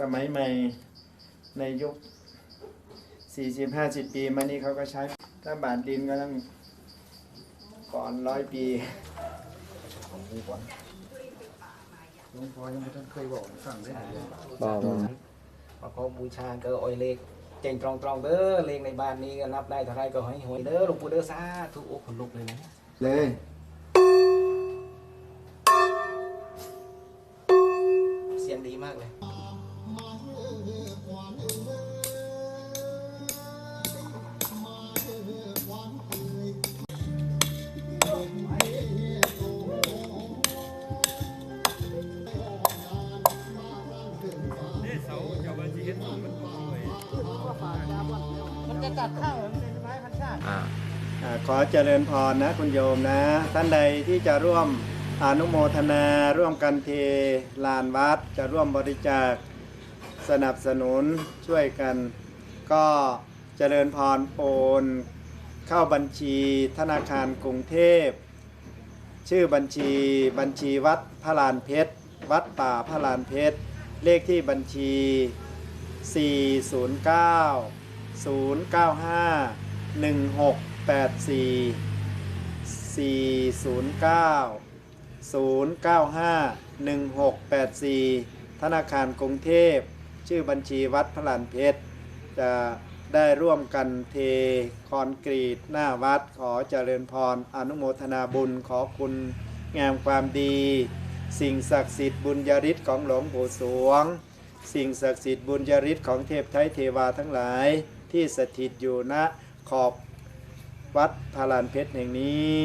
สมัยใหม่ในยุค 40-50 ปีมานี้เขาก็ใช้ ถ้าบาทดินก็ต้องก่อนร้อยปีของกูก่อนหลวงพ่อยังไม่ทันเคยบอกให้ฟังได้เลยบ่บ่พอเขาบูชาก็เอ้อยเลขเจงตรองตรองๆเด้อเลขในบ้านนี้ก็นับได้เท่าไรก็ให้หวยเด้อหลวงปู่เด้อสาธุโอ้ขนลุกเลยนะเลยเสียงดีมากเลย อ่า อ่าขอเจริญพรนะคุณโยมนะ ท่านใดที่จะร่วมอนุโมทนาร่วมกันเทลานวัด จะร่วมบริจาคสนับสนุนช่วยกัน ก็เจริญพรโอนเข้าบัญชีธนาคารกรุงเทพ ชื่อบัญชีบัญชีวัดพระลานเพชร วัดป่าพระลานเพชร เลขที่บัญชี 409 095 1684 409 095 1684 ธนาคารกรุงเทพ ชื่อบัญชีวัดพระลานเพชร จะได้ร่วมกันเทคอนกรีต หน้าวัดขอเจริญพร อนุโมทนาบุญขอคุณงามความดี สิ่งศักดิ์สิทธิ์บุญญาฤทธิ์ของหลวงปู่สวง สิ่งศักดิ์สิทธิ์บุญญาฤทธิ์ของเทพไทยเทวาทั้งหลาย ที่สถิตอยู่ณขอบวัดพารานเพชรแห่งนี้